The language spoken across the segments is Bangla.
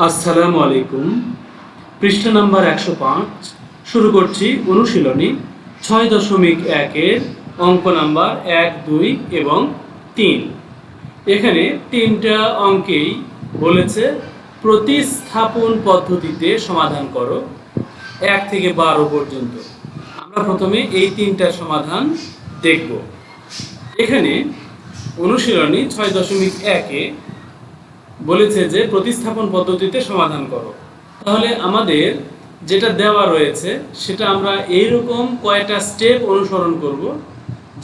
আসসালামু আলাইকুম। পৃষ্ঠা নাম্বার একশো পাঁচ। শুরু করছি অনুশীলনী ছয় দশমিক একের অঙ্ক নাম্বার এক, দুই এবং তিন। এখানে তিনটা অঙ্কেই বলেছে, প্রতিস্থাপন পদ্ধতিতে সমাধান করো এক থেকে বারো পর্যন্ত। আমরা প্রথমে এই তিনটা সমাধান দেখব। এখানে অনুশীলনী ছয় দশমিক একে বলেছে যে প্রতিস্থাপন পদ্ধতিতে সমাধান করো। তাহলে আমাদের যেটা দেওয়া রয়েছে, সেটা আমরা এইরকম কয়টা স্টেপ অনুসরণ করব,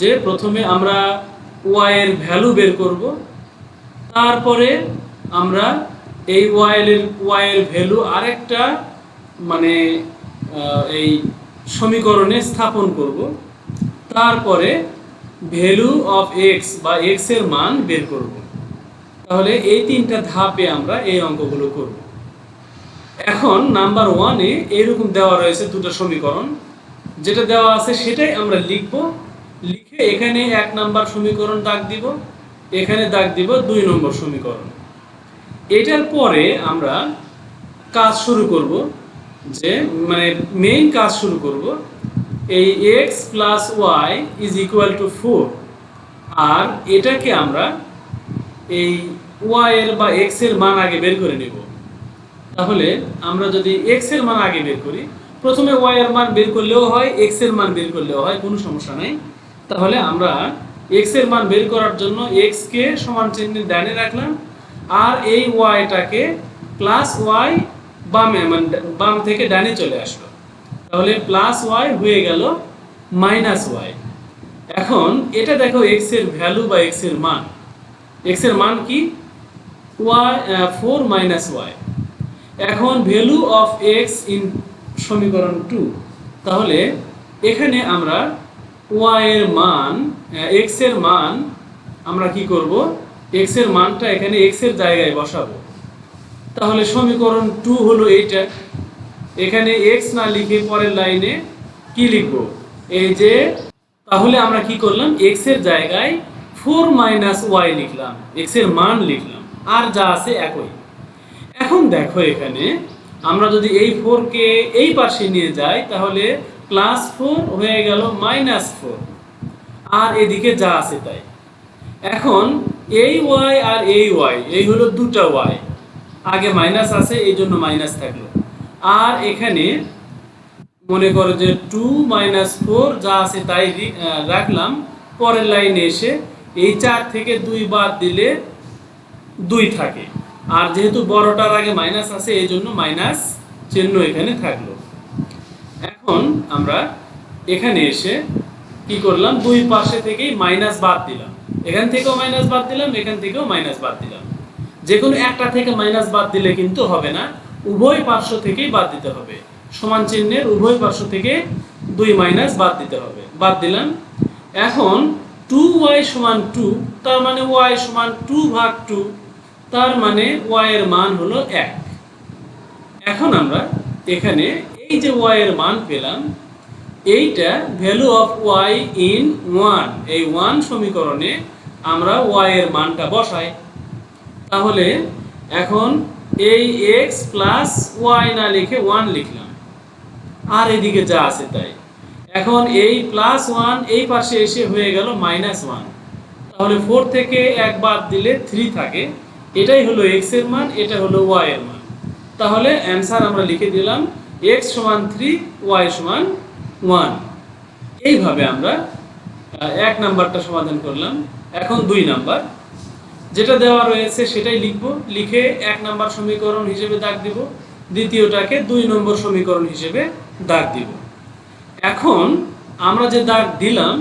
যে প্রথমে আমরা ওয়াই এর ভ্যালু বের করব, তারপরে আমরা এই ওয়াইলের ওয়াইয়ের ভ্যালু আরেকটা মানে এই সমীকরণে স্থাপন করব, তারপরে ভ্যালু অফ এক্স বা এক্সের মান বের করব। তাহলে এই তিনটা ধাপে আমরা এই অঙ্কগুলো করব। এখন নাম্বার ওয়ানে এরকম দেওয়া রয়েছে দুটো সমীকরণ। যেটা দেওয়া আছে সেটাই আমরা লিখব। লিখে এখানে এক নাম্বার সমীকরণ দাগ দিব, এখানে দাগ দিব দুই নম্বর সমীকরণ। এটার পরে আমরা কাজ শুরু করব যে মানে মেইন কাজ শুরু করব। এই X plus Y is equal to four আর এটাকে আমরা এই ওয়াই এর বা এক্সের মান আগে বের করে নেব। তাহলে আমরা যদি এক্সের মান আগে বের করি, প্রথমে ওয়াই এর মান বের করলেও হয় এক্সের মান বের করলেও হয়, কোনো সমস্যা নাই। তাহলে আমরা এক্সের মান বের করার জন্য এক্স কে সমান চিহ্নের ডানে রাখলাম, আর এই ওয়াইটাকে প্লাস ওয়াই বামে মানে বাম থেকে ডানে চলে আসলো। তাহলে প্লাস ওয়াই হয়ে গেল মাইনাস ওয়াই এখন এটা দেখো এক্সের ভ্যালু বা এক্সের মান। এক্সের মান কি? ওয়াই ফোর মাইনাস ওয়াই এখন ভ্যালু অফ এক্স ইন সমীকরণ টু তাহলে এখানে আমরা ওয়াই এর মান এক্সের মান আমরা কি করব? এক্সের মানটা এখানে এক্সের জায়গায় বসাবো। তাহলে সমীকরণ টু হলো এইটা। এখানে এক্স না লিখে পরের লাইনে কি লিখব? এই যে, তাহলে আমরা কি করলাম? এক্সের জায়গায় ফোর মাইনাস ওয়াই লিখলাম, এক্সের মান লিখলাম, আর যা আছে একই। এখন দেখো এখানে, আমরা যদি এই ফোরকে এই পাশে নিয়ে যাই, তাহলে প্লাস ফোর হয়ে গেল মাইনাস ফোর আর এদিকে যা আছে তাই। এখন এই ওয়াই আর এই ওয়াই, এই হলো দুটা ওয়াই। আগে মাইনাস আছে, এই জন্য মাইনাস থাকল। আর এখানে মনে করো যে টু মাইনাস ফোর যা আছে তাই রাখলাম, পরের লাইনে এসে এই চার থেকে দুই বাদ দিলে দুই থাকে। আর যেহেতু বড়টার আগে মাইনাস আছে এই জন্য মাইনাস চিহ্ন এখানে থাকল। এখন আমরা এখানে এসে কি করলাম? দুই পাশে থেকেই মাইনাস বাদ দিলাম। এখান থেকেও মাইনাস বাদ দিলাম, এখান থেকেও মাইনাস বাদ দিলাম। যে কোনো একটা থেকে মাইনাস বাদ দিলে কিন্তু হবে না। উভয় পার্শ্ব থেকেই বাদ দিতে হবে। সমান চিহ্নের উভয় পার্শ্ব থেকে দুই মাইনাস বাদ দিতে হবে। বাদ দিলাম। এখন টু ওয়াই সমান টু তার মানে ওয়াই সমান টু ভাগ টু তার মানে ওয়াই এর মান হলো এক। এখন আমরা এখানে এই যে ওয়াই এর মান পেলাম, এইটা value of Y in one এই ওয়ান সমীকরণে আমরা ওয়াই এর মানটা বসাই। তাহলে এখন এই এক্স প্লাস ওয়াই না লিখে ওয়ান লিখলাম। আর এদিকে যা আছে তাই। এখন এই প্লাস ওয়ান এই পাশে এসে হয়ে গেল মাইনাস ওয়ান তাহলে ফোর থেকে এক বাদ দিলে থ্রি থাকে। এটাই হলো এক্সের মান, এটা হলো ওয়াই এর মান। তাহলে অ্যান্সার আমরা লিখে দিলাম এক্স সমান থ্রি ওয়াই সমান ওয়ান এইভাবে আমরা এক নাম্বারটা সমাধান করলাম। এখন দুই নাম্বার। যেটা দেওয়া রয়েছে সেটাই লিখব। লিখে এক নাম্বার সমীকরণ হিসেবে দাগ দিব। দ্বিতীয়টাকে দুই নম্বর সমীকরণ হিসেবে দাগ দিব। এখন আমরা যে দাগ দিলাম,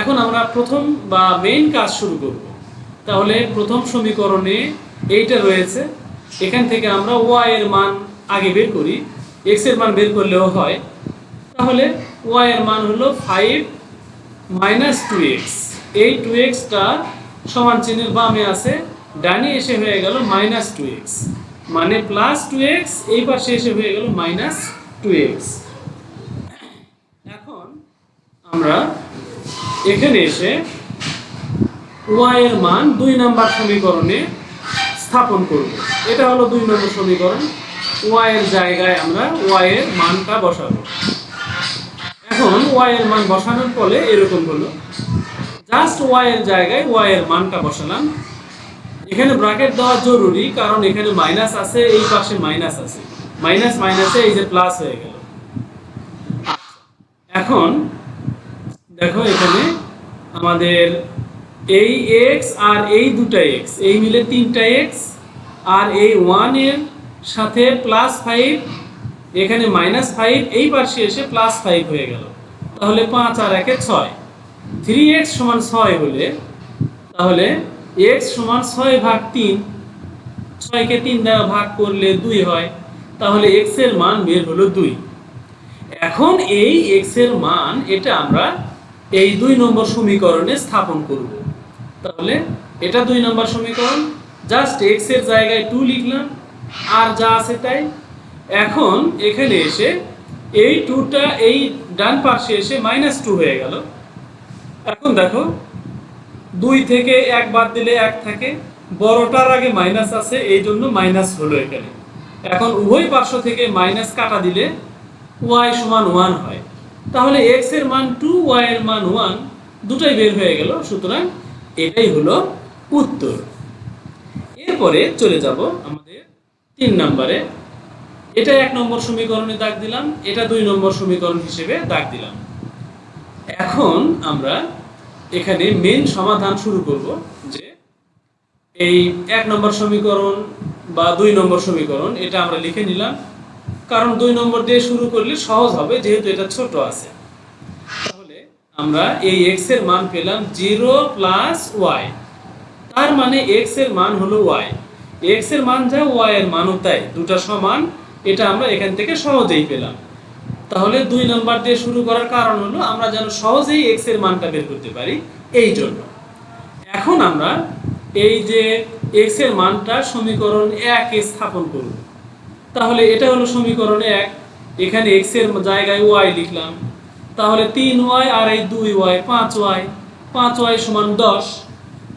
এখন আমরা প্রথম বা মেইন কাজ শুরু করব। তাহলে প্রথম সমীকরণে এইটা রয়েছে। এখান থেকে আমরা ওয়াই এর মান আগে বের করি। এক্সের মান বের করলেও হয়। তাহলে ওয়াই এর মান হলো ফাইভ মাইনাস টু এক্স এই টু এক্সটা সমান চিহ্নের বামে আছে। ডানে এসে হয়ে গেল মাইনাস টু এক্স মানে প্লাস টু এক্স এই পাশে এসে হয়ে গেল মাইনাস টু এক্স আমরা এখানে এসে ওয়াই এর মান দুই নাম্বার সমীকরণে স্থাপন করব। এটা হলো দুই নম্বর সমীকরণ। ওয়াই এর জায়গায় আমরা ওয়াই এর মানটা বসাবো। এখন ওয়াই এর মান বসানোর ফলে এরকম হলো। জাস্ট ওয়াই এর জায়গায় ওয়াই এর মানটা বসালাম। এখানে ব্র্যাকেট দেওয়া জরুরি কারণ এখানে মাইনাস আছে, এই পাশে মাইনাস আছে। মাইনাস মাইনাসে এই যে প্লাস হয়ে গেল। এখন দেখো এখানে আমাদের এই এক্স আর এই দুটা এক্স এই মিলে তিনটা এক্স আর এই ওয়ানের সাথে প্লাস ফাইভ এখানে মাইনাস ফাইভ এই পাশে এসে প্লাস ফাইভ হয়ে গেল। তাহলে পাঁচ আর একে ছয়। থ্রি এক্স সমান ছয় হলে, তাহলে এক্স সমান ছয় ভাগ তিন, ছয়কে তিন দ্বারা ভাগ করলে দুই হয়, তাহলে এক্সের মান বের হলো দুই। এখন এই এক্সের মান, এটা আমরা এই দুই নম্বর সমীকরণে স্থাপন করব। তাহলে এটা দুই নম্বর সমীকরণ জাস্ট এক্সের জায়গায় টু লিখলাম, আর যা আছে তাই। এখন এখানে এসে এই টুটা এই ডান পাশে এসে মাইনাস টু হয়ে গেল। এখন দেখো, দুই থেকে এক বাদ দিলে এক থাকে, বড়টার আগে মাইনাস আছে, এই জন্য মাইনাস হলো এখানে। এখন উভয় পার্শ্ব থেকে মাইনাস কাটা দিলে ওয়াই সমান ওয়ান হয়। তাহলে এক্সের মান টু ওয়াই এর মান ওয়ান দুটাই বের হয়ে গেল। সুতরাং এটাই হলো উত্তর। এরপরে চলে যাব আমাদের তিন নম্বরে। এটা এক নম্বর সমীকরণে দাগ দিলাম, এটা দুই নম্বর সমীকরণ হিসেবে দাগ দিলাম। এখন আমরা এখানে মেন সমাধান শুরু করব যে এই এক নম্বর সমীকরণ বা দুই নম্বর সমীকরণ, এটা আমরা লিখে নিলাম। কারণ দুই নম্বর দিয়ে শুরু করলে সহজ হবে, যেহেতু এটা ছোট আছে। তাহলে আমরা এই এক্সের মান পেলাম জিরো প্লাস ওয়াই। তার মানে এক্সের মান হলো ওয়াই। এক্সের মান যা, ওয়াই এর মানও তাই, দুটা সমান। এটা আমরা এখান থেকে সহজেই পেলাম। তাহলে দুই নাম্বার দিয়ে শুরু করার কারণ হলো আমরা যেন সহজেই এক্সের মানটা বের করতে পারি এই জন্য। এখন আমরা এই যে এক্সের মানটা সমীকরণ এক স্থাপন করব। তাহলে এটা হলো সমীকরণ এক। এখানে এক্সের জায়গায় ওয়াই লিখলাম। তাহলে তিন ওয়াই আর এই দুই ওয়াই পাঁচ ওয়াই পাঁচ ওয়াই সমান দশ।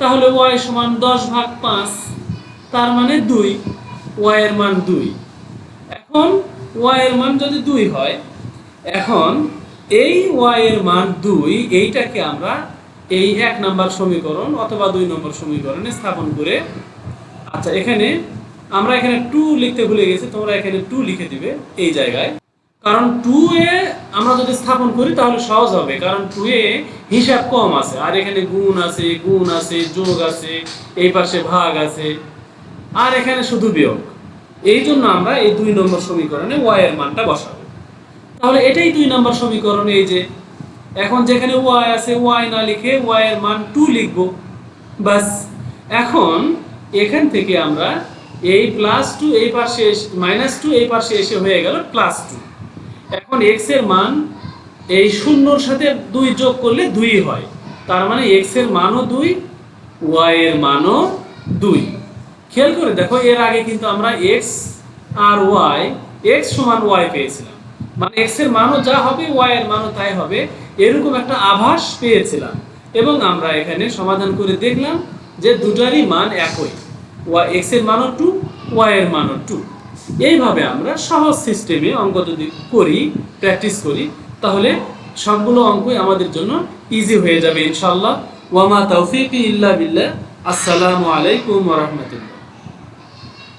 তাহলে ওয়াই সমান দশ ভাগ পাঁচ, তার মানে দুই। ওয়াই এর মান দুই। এখন ওয়াই এর মান যদি দুই হয়, এখন এই ওয়াই এর মান দুই, এইটাকে আমরা এই এক নাম্বার সমীকরণ অথবা দুই নম্বর সমীকরণে স্থাপন করে আচ্ছা এখানে আমরা এখানে টু লিখতে ভুলে গেছি, তোমরা এখানে টু লিখে দিবে এই জায়গায়। কারণ টু এ আমরা যদি স্থাপন করি, তাহলে সহজ হবে, কারণ টু এ হিসাব কম আছে। আর এখানে গুণ আছে গুণ আছে, যোগ আছে, এই পাশে ভাগ আছে, আর এখানে শুধু বিয়োগ। এই জন্য আমরা এই দুই নম্বর সমীকরণে ওয়াই এর মানটা বসাবো। তাহলে এটাই দুই নম্বর সমীকরণ, এই যে এখন যেখানে ওয়াই আছে ওয়াই না লিখে ওয়াই এর মান টু লিখব। বাস এখন এখান থেকে আমরা এই প্লাস টু এই পাশে মাইনাস টু এই পাশে এসে হয়ে গেল প্লাস টু এখন এক্সের মান এই শূন্যর সাথে দুই যোগ করলে দুই হয়। তার মানে এক্সের মানও দুই ওয়াই এর মানও দুই। খেয়াল করে দেখো, এর আগে কিন্তু আমরা এক্স আর ওয়াই এক্স সমান ওয়াই পেয়েছিলাম। মানে এক্সের মানও যা হবে ওয়াই এর মানও তাই হবে। এরকম একটা আভাস পেয়েছিলাম। এবং আমরা এখানে সমাধান করে দেখলাম যে দুটারই মান একই। ওয়াই এক্সের মানও টু ওয়াই এর মানও টু এইভাবে আমরা সহজ সিস্টেমে অঙ্ক যদি করি প্র্যাকটিস করি, তাহলে সবগুলো অঙ্কই আমাদের জন্য ইজি হয়ে যাবে ইনশাল্লাহ ওয়ামা তৌফিক ইল্লা বিল্লাহ। আসসালামু আলাইকুম ওয়া রাহমাতুল্লাহ।